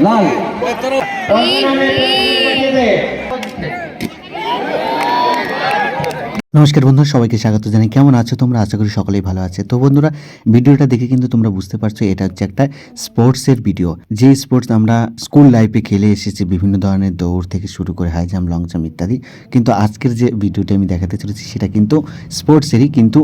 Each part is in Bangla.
லால். নমস্কার বন্ধুরা সবাইকে স্বাগত জানাই। কেমন আছো তোমরা? আশা করি সকলেই ভালো আছে। তো বন্ধুরা, ভিডিওটা দেখে কিন্তু তোমরা বুঝতে পারছ, এটা হচ্ছে একটা স্পোর্টসের ভিডিও। যে স্পোর্টস আমরা স্কুল লাইফে খেলে এসেছি, বিভিন্ন ধরনের দৌড় থেকে শুরু করে হাই জাম্প, লং জাম্প ইত্যাদি। কিন্তু আজকের যে ভিডিওটা আমি দেখাতে চলেছি, সেটা কিন্তু স্পোর্টসেরই। কিন্তু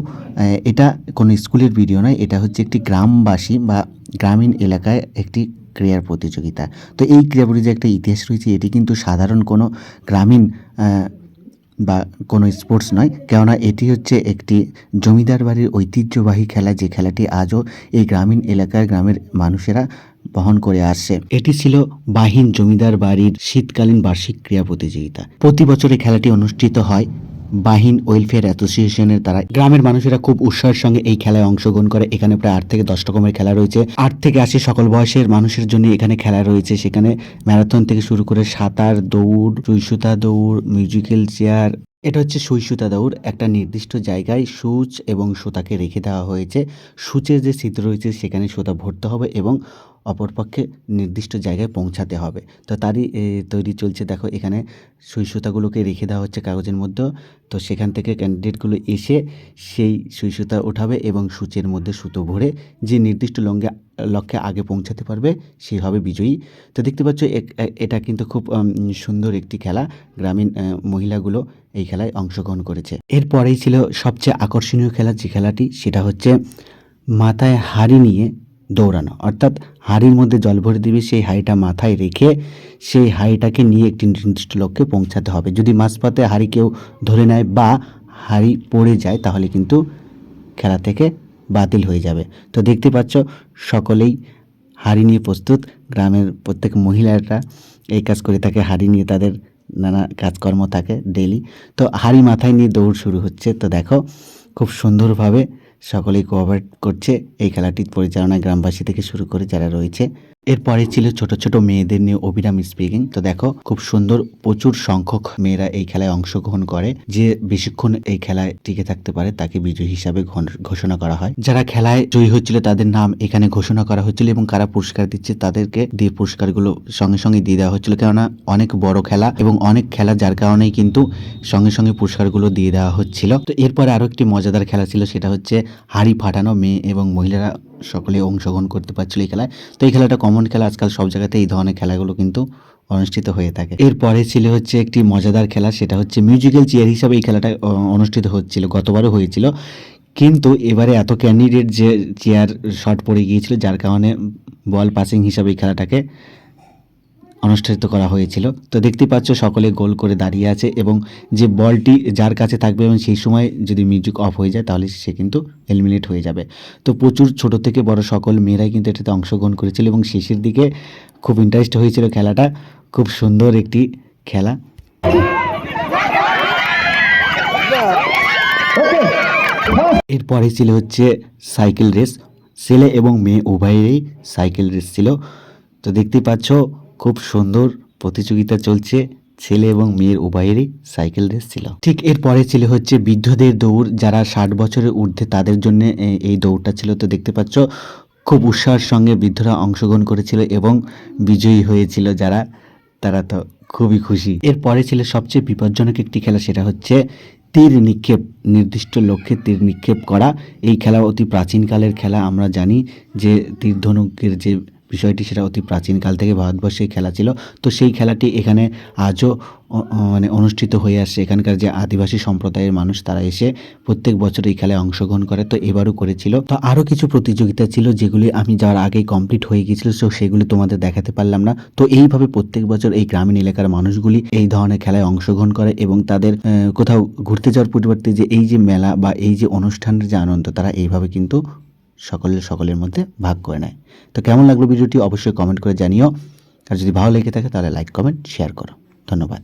এটা কোনো স্কুলের ভিডিও নয়, এটা হচ্ছে একটি গ্রামবাসী বা গ্রামীণ এলাকায় একটি ক্রীড়ার প্রতিযোগিতা। তো এই ক্রীড়া প্রতিযোগিতার একটা ইতিহাস রয়েছে, এটি কিন্তু সাধারণ কোনো গ্রামীণ বা কোনো স্পোর্টস নয়, কেননা এটি হচ্ছে একটি জমিদার বাড়ির ঐতিহ্যবাহী খেলা, যে খেলাটি আজও এই গ্রামীণ এলাকার গ্রামের মানুষেরা বহন করে আসছে। এটি ছিল বাহিন জমিদার বাড়ির শীতকালীন বার্ষিক ক্রীড়া প্রতিযোগিতা। প্রতি বছর এই খেলাটি অনুষ্ঠিত হয় বাহিন ওয়েলফেয়ার অ্যাসোসিয়েশনের দ্বারা গ্রামের মানুষেরা খুব উৎসাহের সঙ্গে এই খেলায় অংশগ্রহণ করে। এখানে প্রায় আট থেকে দশ রকমের খেলা রয়েছে। আট থেকে আশি সকল বয়সের মানুষের জন্য এখানে খেলা রয়েছে। সেখানে ম্যারাথন থেকে শুরু করে সাঁতার, দৌড় চুইসুতা দৌড়, মিউজিক্যাল চেয়ার, এটা হচ্ছে সুই সুতা দৌড়। একটা নির্দিষ্ট জায়গায় সূচ এবং সুতাকে রেখে দেওয়া হয়েছে। সূচের যে ছিদ্র রয়েছে, সেখানে সুতা ভরতে হবে এবং অপরপক্ষে নির্দিষ্ট জায়গায় পৌঁছাতে হবে। তো তারই তৈরি চলছে। দেখো, এখানে সুই সুতাগুলোকে রেখে দেওয়া হচ্ছে কাগজের মধ্যে। তো সেখান থেকে ক্যান্ডিডেটগুলো এসে সেই সুই সুতা উঠাবে এবং সূচের মধ্যে সুতো ভরে যে নির্দিষ্ট লঙ্গে, লক্ষ্যে আগে পৌঁছাতে পারবে সেই হবে বিজয়ী। তো দেখতে পাচ্ছ এটা কিন্তু খুব সুন্দর একটি খেলা। গ্রামীণ মহিলাগুলো এই খেলায় অংশগ্রহণ করেছে। এরপরেই ছিল সবচেয়ে আকর্ষণীয় খেলা যে খেলাটি, সেটা হচ্ছে মাথায় হাড়ি নিয়ে দৌড়ানো। অর্থাৎ হাড়ির মধ্যে জল ভরে দিবে, সেই হাড়িটা মাথায় রেখে সেই হাড়িটাকে নিয়ে একটি নির্দিষ্ট লক্ষ্যে পৌঁছাতে হবে। যদি মাঝপথে হাড়ি কেউ ধরে নেয় বা হাড়ি পড়ে যায়, তাহলে কিন্তু খেলা থেকে বাতিল হয়ে যাবে। তো দেখতে পাচ্ছ, সকলেই হাড়ি নিয়ে প্রস্তুত। গ্রামের প্রত্যেক মহিলারা এই কাজ করে থাকে। হাড়ি নিয়ে তাদের নানা কাজকর্ম থাকে ডেলি তো হাড়ি মাথায় নিয়ে দৌড় শুরু হচ্ছে। তো দেখো, খুব সুন্দরভাবে সকলেই কোঅপারেট করছে। এই খেলাটি পরিচালনায় গ্রামবাসী থেকে শুরু করে যারা রয়েছে এরপরে ছিল ছোট ছোট মেয়েদের নিয়ে অভিরাম স্পিকিং তো দেখো, খুব সুন্দর প্রচুর সংখ্যক মেয়েরা এই খেলায় অংশগ্রহণ করে। যে বেশিক্ষণ এই খেলায় টিকে থাকতে পারে, তাকে বিজয়ী হিসাবে ঘোষণা করা হয়। যারা খেলায় জয়ী হচ্ছিল, তাদের নাম এখানে ঘোষণা করা হচ্ছিল এবং কারা পুরস্কার দিচ্ছে, তাদেরকে দিয়ে পুরস্কারগুলো সঙ্গে সঙ্গে দিয়ে দেওয়া হচ্ছিল। কেননা, অনেক বড় খেলা এবং অনেক খেলা, যার কারণেই কিন্তু সঙ্গে সঙ্গে পুরস্কারগুলো দিয়ে দেওয়া হচ্ছিল। তো এরপরে আরও একটি মজাদার খেলা ছিল, সেটা হচ্ছে হাড়ি ফাটানো মেয়ে এবং মহিলারা সকলে অংশগ্রহণ করতে পারছিল এই খেলায়। তো এই খেলাটা কমন খেলা, আজকাল সব জায়গাতে এই ধরনের খেলাগুলো কিন্তু অনুষ্ঠিত হয়ে থাকে। এরপরে ছিল হচ্ছে একটি মজাদার খেলা, সেটা হচ্ছে মিউজিক্যাল চেয়ার হিসাবে এই খেলাটা অনুষ্ঠিত হচ্ছিল, গতবারও হয়েছিল। কিন্তু এবারে এত ক্যান্ডিডেট যে চেয়ার শর্ট পড়ে গিয়েছিল, যার কারণে বল পাসিং হিসাবে এই খেলাটাকে অনুষ্ঠিত করা হয়েছিল। তো দেখতে পাচ্ছ সকলে গোল করে দাঁড়িয়ে আছে এবং যে বলটি যার কাছে থাকবে এবং সেই সময় যদি মিউজিক অফ হয়ে যায় তাহলে সে কিন্তু এলিমিনেট হয়ে যাবে। তো প্রচুর ছোট থেকে বড় সকল মেয়েরাই কিন্তু এটাতে অংশগ্রহণ করেছিল এবং শেষের দিকে খুব ইন্টারেস্ট হয়েছিল খেলাটা। খুব সুন্দর একটি খেলা। এরপরে ছিল হচ্ছে সাইকেল রেস। ছেলে এবং মেয়ে উভয়েরই সাইকেল রেস ছিল। তো দেখতেই পাচ্ছ খুব সুন্দর প্রতিযোগিতা চলছে। ছেলে এবং মেয়ের উভয়েরই সাইকেল রেস ছিল। ঠিক এরপরে ছিল হচ্ছে বৃদ্ধদের দৌড়। যারা ষাট বছরের ঊর্ধ্বে তাদের জন্য এই দৌড়টা ছিল। তো দেখতে পাচ্ছ, খুব উৎসাহের সঙ্গে বৃদ্ধরা অংশগ্রহণ করেছিল এবং বিজয়ী হয়েছিল যারা, তারা তো খুবই খুশি। এরপরে ছিল সবচেয়ে বিপজ্জনক একটি খেলা সেটা হচ্ছে তীর নিক্ষেপ, নির্দিষ্ট লক্ষ্যে তীর নিক্ষেপ করা। এই খেলা অতি প্রাচীনকালের খেলা, আমরা জানি যে তীর ধনুকের যে বিষয়টি সেটা অতি প্রাচীনকাল থেকে ভারতবর্ষে খেলা ছিল। তো সেই খেলাটি এখানে আজও মানে অনুষ্ঠিত হয়ে আসছে। এখানকার যে আদিবাসী সম্প্রদায়ের মানুষ, তারা এসে প্রত্যেক বছর এই খেলায় অংশগ্রহণ করে। তো এবারও করেছিল। তো আরও কিছু প্রতিযোগিতা ছিল, যেগুলি আমি যাওয়ার আগেই কমপ্লিট হয়ে গিয়েছিল তো সেগুলি তোমাদের দেখাতে পারলাম না। তো এইভাবে প্রত্যেক বছর এই গ্রামীণ এলাকার মানুষগুলি এই ধরনের খেলায় অংশগ্রহণ করে এবং তাদের কোথাও ঘুরতে যাওয়ার পরিবর্তে যে এই যে মেলা বা এই যে অনুষ্ঠানের যে আনন্দ, তারা এইভাবে কিন্তু সকলের সকলের মধ্যে ভাগ করে নেয়। তো কেমন লাগল ভিডিওটি অবশ্যই কমেন্ট করে জানিও। আর যদি ভালো লেগে থাকে তাহলে লাইক কমেন্ট শেয়ার করো। ধন্যবাদ।